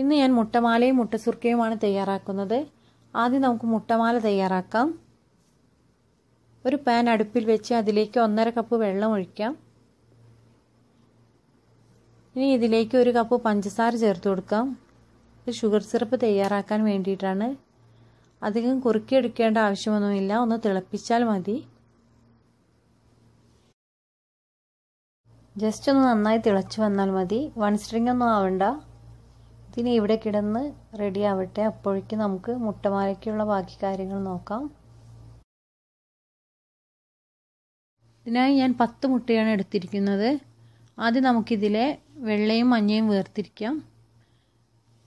ഇന്ന് ഞാൻ മുട്ടമാലയും മുട്ടസുർക്കയുമാണ് തയ്യാറാക്കുന്നത്. ആദ്യം നമുക്ക് മുട്ടമാല തയ്യാറാക്കാം. ഒരു പാൻ അടുപ്പിൽ വെച്ച് അതിലേക്ക് ഒന്നര കപ്പ് വെള്ളം ഒഴിക്കാം. ഇനി ഇതിലേക്ക് ഒരു കപ്പ് പഞ്ചസാര ചേർത്ത് കൊടുക്കാം. ഇത് ഷുഗർ സിറപ്പ് തയ്യാറാക്കാൻ വേണ്ടിയിട്ടാണ്. അധികം കുറുക്കിയെടുക്കേണ്ട ആവശ്യമൊന്നുമില്ല. ഒന്ന് തിളപ്പിച്ചാൽ മതി. ജസ്റ്റ് ഒന്ന് നന്നായി തിളച്ചു വന്നാൽ മതി. വൺ സ്ട്രിങ് ഒന്നും ആവണ്ട. ഇതിന് ഇവിടെ കിടന്ന് റെഡി ആവട്ടെ. അപ്പോഴേക്ക് നമുക്ക് മുട്ടമാലയ്ക്കുള്ള ബാക്കി കാര്യങ്ങൾ നോക്കാം. ഇതിനായി ഞാൻ പത്ത് മുട്ടയാണ് എടുത്തിരിക്കുന്നത്. ആദ്യം നമുക്കിതിലെ വെള്ളയും മഞ്ഞയും വേർതിരിക്കാം.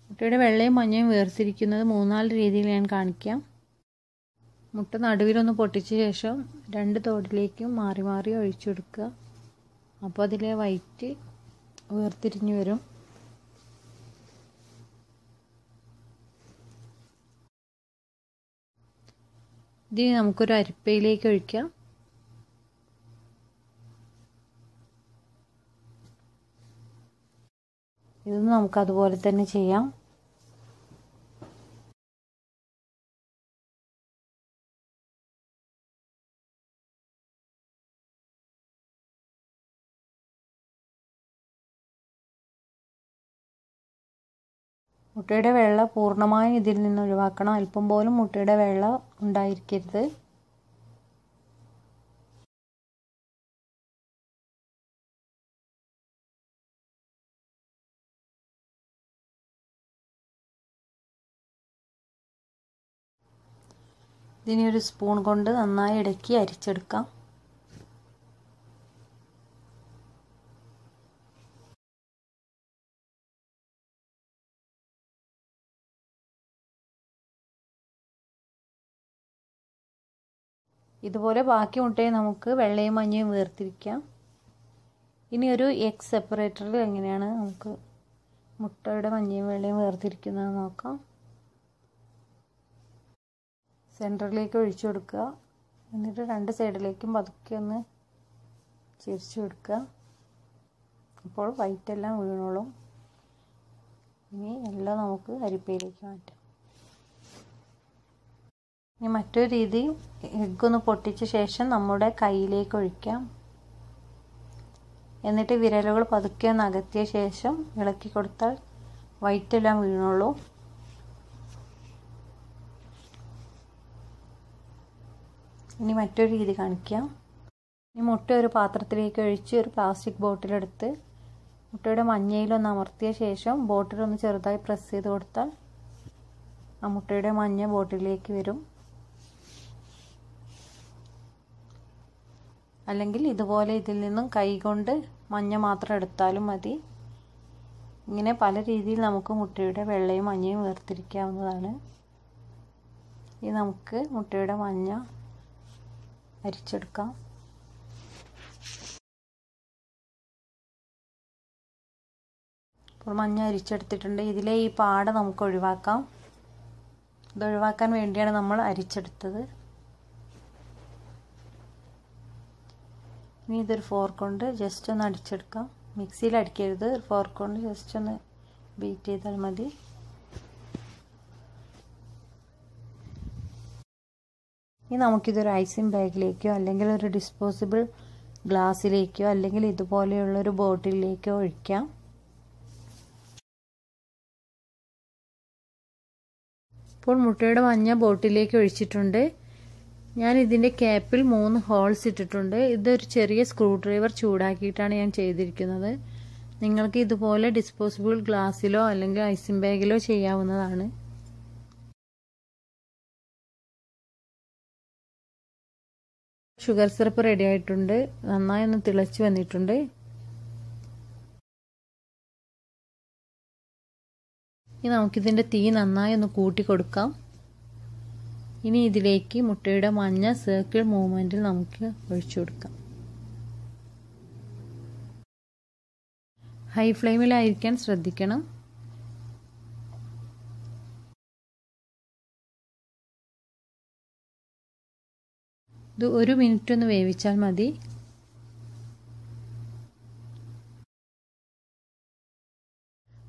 മുട്ടയുടെ വെള്ളയും മഞ്ഞയും വേർതിരിക്കുന്നത് മൂന്നാൽ രീതിയിൽ ഞാൻ കാണിക്കാം. മുട്ട നടുവിലൊന്ന് പൊട്ടിച്ച ശേഷം രണ്ട് തോടിലേക്കും മാറി മാറി ഒഴിച്ചു കൊടുക്കുക അപ്പോൾ അതിലെ വൈറ്റ് വേർതിരിഞ്ഞു വരും. ഇതിന് നമുക്കൊരു അരിപ്പയിലേക്ക് ഒഴിക്കാം. ഇത് നമുക്ക് അതുപോലെ തന്നെ ചെയ്യാം. മുട്ടയുടെ വെള്ള പൂർണമായും ഇതിൽ നിന്ന് ഒഴിവാക്കണം. അല്പം പോലും മുട്ടയുടെ വെള്ള ഉണ്ടായിരിക്കരുത്. ഇതിനെ ഒരു സ്പൂൺ കൊണ്ട് നന്നായി ഇടയ്ക്ക് അരിച്ചെടുക്കാം. ഇതുപോലെ ബാക്കി മുട്ടയെ നമുക്ക് വെള്ളയും മഞ്ഞയും വേർതിരിക്കാം. ഇനി ഒരു എഗ് സെപ്പറേറ്ററിൽ എങ്ങനെയാണ് നമുക്ക് മുട്ടയുടെ മഞ്ഞയും വെള്ളയും വേർതിരിക്കുന്നത് നോക്കാം. സെന്ററിലേക്ക് ഒഴിച്ചു കൊടുക്കുക. എന്നിട്ട് രണ്ട് സൈഡിലേക്കും പതുക്കെ ഒന്ന് ചിരിച്ചു കൊടുക്കുക. അപ്പോൾ വൈറ്റെല്ലാം വീണോളും. ഇനി എല്ലാം നമുക്ക് അരിപ്പയിലേക്ക് മാറ്റാം. ഇനി മറ്റൊരു രീതി എഗ്ഗ് ഒന്ന് പൊട്ടിച്ച ശേഷം നമ്മുടെ കയ്യിലേക്ക് ഒഴിക്കാം. എന്നിട്ട് വിരലുകൾ പതുക്കെ ഒന്ന് അകത്തിയ ശേഷം ഇളക്കി കൊടുത്താൽ വൈറ്റ് വീണുള്ളൂ. വീണോളൂ ഇനി മറ്റൊരു രീതി കാണിക്കാം. ഇനി മുട്ട ഒരു പാത്രത്തിലേക്ക് ഒഴിച്ച് ഒരു പ്ലാസ്റ്റിക് ബോട്ടിലെടുത്ത് മുട്ടയുടെ മഞ്ഞയിലൊന്ന് അമർത്തിയ ശേഷം ബോട്ടിലൊന്ന് ചെറുതായി പ്രസ് ചെയ്ത് കൊടുത്താൽ ആ മുട്ടയുടെ മഞ്ഞ ബോട്ടിലേക്ക് വരും. അല്ലെങ്കിൽ ഇതുപോലെ ഇതിൽ നിന്നും കൈകൊണ്ട് മഞ്ഞ മാത്രം എടുത്താലും മതി. ഇങ്ങനെ പല രീതിയിൽ നമുക്ക് മുട്ടയുടെ വെള്ളയും മഞ്ഞയും വേർതിരിക്കാവുന്നതാണ്. ഇനി നമുക്ക് മുട്ടയുടെ മഞ്ഞ അരിച്ചെടുക്കാം. ഇപ്പോൾ മഞ്ഞ അരിച്ചെടുത്തിട്ടുണ്ട്. ഇതിലെ ഈ പാട നമുക്ക് ഒഴിവാക്കാം. ഇത് ഒഴിവാക്കാൻ വേണ്ടിയാണ് നമ്മൾ അരിച്ചെടുത്തത്. ഇനി ഇതൊരു ഫോർക്ക് കൊണ്ട് ജസ്റ്റ് ഒന്ന് അടിച്ചെടുക്കാം. മിക്സിയിൽ അടിക്കരുത്. ഒരു ഫോർക്ക് കൊണ്ട് ജസ്റ്റ് ഒന്ന് ബീറ്റ് ചെയ്താൽ മതി. ഇനി നമുക്കിതൊരു ഐസിങ് ബാഗിലേക്കോ അല്ലെങ്കിൽ ഒരു ഡിസ്പോസിബിൾ ഗ്ലാസ്സിലേക്കോ അല്ലെങ്കിൽ ഇതുപോലെയുള്ളൊരു ബോട്ടിലേക്കോ ഒഴിക്കാം. ഇപ്പോൾ മുട്ടയുടെ മഞ്ഞ ബോട്ടിലേക്ക് ഒഴിച്ചിട്ടുണ്ട്. ഞാൻ ഇതിന്റെ ക്യാപ്പിൽ മൂന്ന് ഹോൾസ് ഇട്ടിട്ടുണ്ട്. ഇതൊരു ചെറിയ സ്ക്രൂ ഡ്രൈവർ ചൂടാക്കിയിട്ടാണ് ഞാൻ ചെയ്തിരിക്കുന്നത്. നിങ്ങൾക്ക് ഇതുപോലെ ഡിസ്പോസിബിൾ ഗ്ലാസ്സിലോ അല്ലെങ്കിൽ ഐസിങ് ബാഗിലോ ചെയ്യാവുന്നതാണ്. ഷുഗർ സിറപ്പ് റെഡി ആയിട്ടുണ്ട്. നന്നായി ഒന്ന് തിളച്ച് വന്നിട്ടുണ്ട്. ഇനി നമുക്കിതിന്റെ തീ നന്നായി ഒന്ന് കൂട്ടി കൊടുക്കാം. ഇനി ഇതിലേക്ക് മുട്ടയുടെ മഞ്ഞ സർക്കിൾ മൂവ്മെന്റിൽ നമുക്ക് ഒഴിച്ചു കൊടുക്കാം. ഹൈ ഫ്ലെയിമിലായിരിക്കാൻ ശ്രദ്ധിക്കണം. ഇത് ഒരു മിനിറ്റ് ഒന്ന് വേവിച്ചാൽ മതി.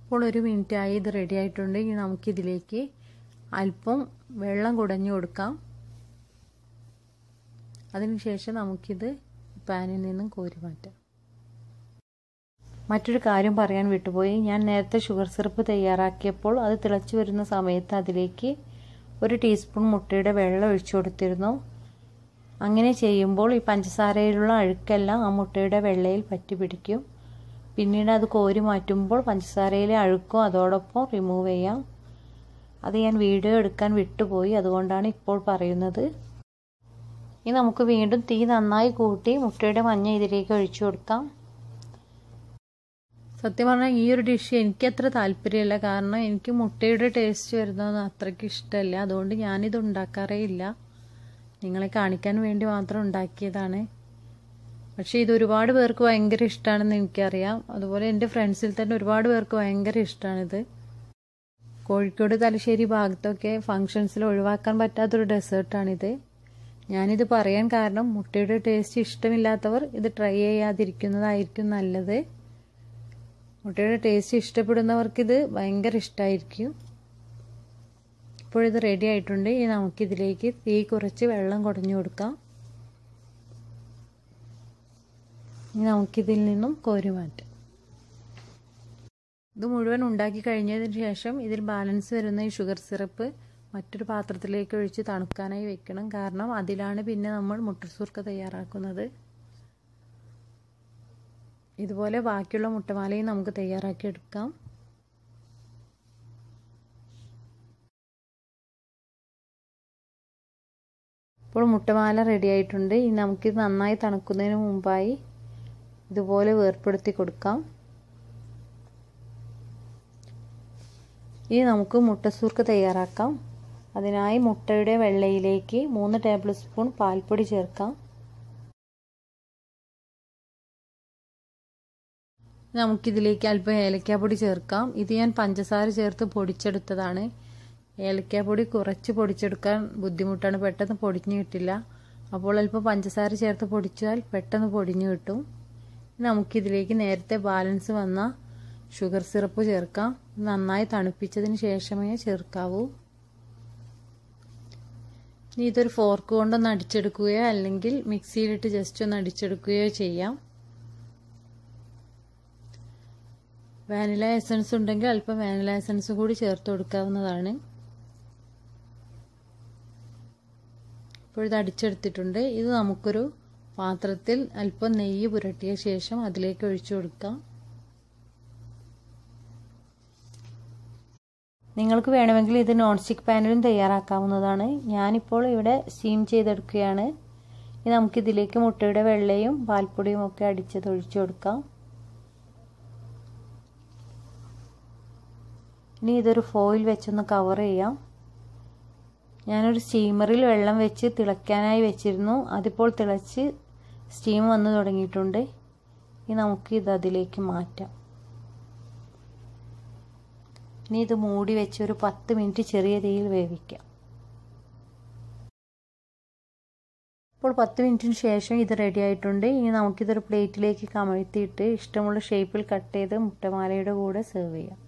ഇപ്പോൾ ഒരു മിനിറ്റായി ഇത് റെഡി ആയിട്ടുണ്ട്. ഇനി നമുക്കിതിലേക്ക് അല്പം വെള്ളം കുടഞ്ഞു കൊടുക്കാം. അതിനുശേഷം നമുക്കിത് പാനിൽ നിന്നും കോരി മാറ്റാം. മറ്റൊരു കാര്യം പറയാൻ വിട്ടുപോയി. ഞാൻ നേരത്തെ ഷുഗർ സിറപ്പ് തയ്യാറാക്കിയപ്പോൾ അത് തിളച്ചു വരുന്ന സമയത്ത് അതിലേക്ക് ഒരു ടീസ്പൂൺ മുട്ടയുടെ വെള്ളം ഒഴിച്ചു കൊടുത്തിരുന്നു. അങ്ങനെ ചെയ്യുമ്പോൾ ഈ പഞ്ചസാരയിലുള്ള അഴുക്കെല്ലാം ആ മുട്ടയുടെ വെള്ളയിൽ പറ്റി പിടിക്കും. പിന്നീട് അത് കോരി മാറ്റുമ്പോൾ പഞ്ചസാരയിലെ അഴുക്കും അതോടൊപ്പം റിമൂവ് ചെയ്യാം. അത് ഞാൻ വീഡിയോ എടുക്കാൻ വിട്ടുപോയി. അതുകൊണ്ടാണ് ഇപ്പോൾ പറയുന്നത്. ഇനി നമുക്ക് വീണ്ടും തീ നന്നായി കൂട്ടി മുട്ടയുടെ മഞ്ഞ ഇതിലേക്ക് ഒഴിച്ചു കൊടുക്കാം. സത്യം പറഞ്ഞാൽ ഈ ഒരു ഡിഷ് എനിക്ക് അത്ര താല്പര്യമില്ല. കാരണം എനിക്ക് മുട്ടയുടെ ടേസ്റ്റ് വരുന്നതൊന്നും അത്രയ്ക്ക് ഇഷ്ടമല്ല. അതുകൊണ്ട് ഞാനിത് ഉണ്ടാക്കാറേ ഇല്ല. നിങ്ങളെ കാണിക്കാൻ വേണ്ടി മാത്രം ഉണ്ടാക്കിയതാണ്. പക്ഷേ ഇത് ഒരുപാട് പേർക്ക് ഭയങ്കര ഇഷ്ടമാണെന്ന് എനിക്കറിയാം. അതുപോലെ എന്റെ ഫ്രണ്ട്സിൽ തന്നെ ഒരുപാട് പേർക്ക് ഭയങ്കര ഇഷ്ടമാണിത് കോഴിക്കോട് തലശ്ശേരി ഭാഗത്തൊക്കെ ഫങ്ഷൻസിൽ ഒഴിവാക്കാൻ പറ്റാത്തൊരു ഡെസേർട്ടാണിത് ഞാനിത് പറയാൻ കാരണം മുട്ടയുടെ ടേസ്റ്റ് ഇഷ്ടമില്ലാത്തവർ ഇത് ട്രൈ ചെയ്യാതിരിക്കുന്നതായിരിക്കും നല്ലത്. മുട്ടയുടെ ടേസ്റ്റ് ഇഷ്ടപ്പെടുന്നവർക്കിത് ഭയങ്കര ഇഷ്ടമായിരിക്കും ഇപ്പോഴിത് റെഡി ആയിട്ടുണ്ട്. ഇനി നമുക്കിതിലേക്ക് തീ കുറച്ച് വെള്ളം കുടഞ്ഞു കൊടുക്കാം. ഇനി നമുക്കിതിൽ നിന്നും കോരി മാറ്റാം ഇത് മുഴുവൻ ഉണ്ടാക്കി കഴിഞ്ഞതിന് ശേഷം ഇതിൽ ബാലൻസ് വരുന്ന ഈ ഷുഗർ സിറപ്പ് മറ്റൊരു പാത്രത്തിലേക്ക് ഒഴിച്ച് തണുക്കാനായി വെക്കണം. കാരണം അതിലാണ് പിന്നെ നമ്മൾ മുട്ടസുർക്ക തയ്യാറാക്കുന്നത്. ഇതുപോലെ ബാക്കിയുള്ള മുട്ടമാലയും നമുക്ക് തയ്യാറാക്കി എടുക്കാം. ഇപ്പോൾ മുട്ടമാല റെഡി ആയിട്ടുണ്ട്. ഇനി നമുക്കിത് നന്നായി തണുക്കുന്നതിന് മുമ്പായി ഇതുപോലെ വേർപ്പെടുത്തി കൊടുക്കാം. ഇനി നമുക്ക് മുട്ടസൂർക്ക് തയ്യാറാക്കാം. അതിനായി മുട്ടയുടെ വെള്ളയിലേക്ക് മൂന്ന് ടേബിൾ സ്പൂൺ പാൽപ്പൊടി ചേർക്കാം. നമുക്കിതിലേക്ക് അല്പം ഏലക്കാപ്പൊടി ചേർക്കാം. ഇത് ഞാൻ പഞ്ചസാര ചേർത്ത് പൊടിച്ചെടുത്തതാണ്. ഏലക്കാപ്പൊടി കുറച്ച് പൊടിച്ചെടുക്കാൻ ബുദ്ധിമുട്ടാണ്. പെട്ടെന്ന് പൊടിഞ്ഞു കിട്ടില്ല. അപ്പോൾ അല്പം പഞ്ചസാര ചേർത്ത് പൊടിച്ചാൽ പെട്ടെന്ന് പൊടിഞ്ഞു കിട്ടും. നമുക്കിതിലേക്ക് നേരത്തെ ബാലൻസ് വന്ന ഷുഗർ സിറപ്പ് ചേർക്കാം. നന്നായി തണുപ്പിച്ചതിന് ശേഷമേ ചേർക്കാവൂ ഇനി ഇതൊരു ഫോർക്ക് കൊണ്ടൊന്ന് അടിച്ചെടുക്കുകയോ അല്ലെങ്കിൽ മിക്സിയിലിട്ട് ജസ്റ്റ് ഒന്ന് അടിച്ചെടുക്കുകയോ ചെയ്യാം. വാനില എസൻസ് ഉണ്ടെങ്കിൽ അല്പം വാനില എസൻസ് കൂടി ചേർത്ത് കൊടുക്കാവുന്നതാണ്. ഇപ്പോഴിത് അടിച്ചെടുത്തിട്ടുണ്ട്. ഇത് നമുക്കൊരു പാത്രത്തിൽ അല്പം നെയ്യ് പുരട്ടിയ ശേഷം അതിലേക്ക് ഒഴിച്ചു കൊടുക്കാം. നിങ്ങൾക്ക് വേണമെങ്കിൽ ഇത് നോൺ സ്റ്റിക്ക് പാനിലും തയ്യാറാക്കാവുന്നതാണ്. ഞാനിപ്പോൾ ഇവിടെ സ്റ്റീം ചെയ്തെടുക്കുകയാണ്. ഇനി നമുക്കിതിലേക്ക് മുട്ടയുടെ വെള്ളയും പാൽപ്പൊടിയും ഒക്കെ അടിച്ച് തൊഴിച്ചു കൊടുക്കാം. ഇനി ഇതൊരു ഫോയിൽ വെച്ചൊന്ന് കവർ ചെയ്യാം. ഞാനൊരു സ്റ്റീമറിൽ വെള്ളം വെച്ച് തിളയ്ക്കാനായി വെച്ചിരുന്നു. അതിപ്പോൾ തിളച്ച് സ്റ്റീം വന്നു തുടങ്ങിയിട്ടുണ്ട്. ഇനി നമുക്ക് ഇത് അതിലേക്ക് മാറ്റാം. ഇനി ഇത് മൂടി വെച്ച് ഒരു പത്ത് മിനിറ്റ് ചെറിയ തീയിൽ വേവിക്കാം. ഇപ്പോൾ പത്ത് മിനിറ്റിന് ശേഷം ഇത് റെഡി ആയിട്ടുണ്ട്. ഇനി നമുക്കിതൊരു പ്ലേറ്റിലേക്ക് കമഴ്ത്തിയിട്ട് ഇഷ്ടമുള്ള ഷേപ്പിൽ കട്ട് ചെയ്ത് മുട്ടമാലയുടെ കൂടെ സെർവ് ചെയ്യാം.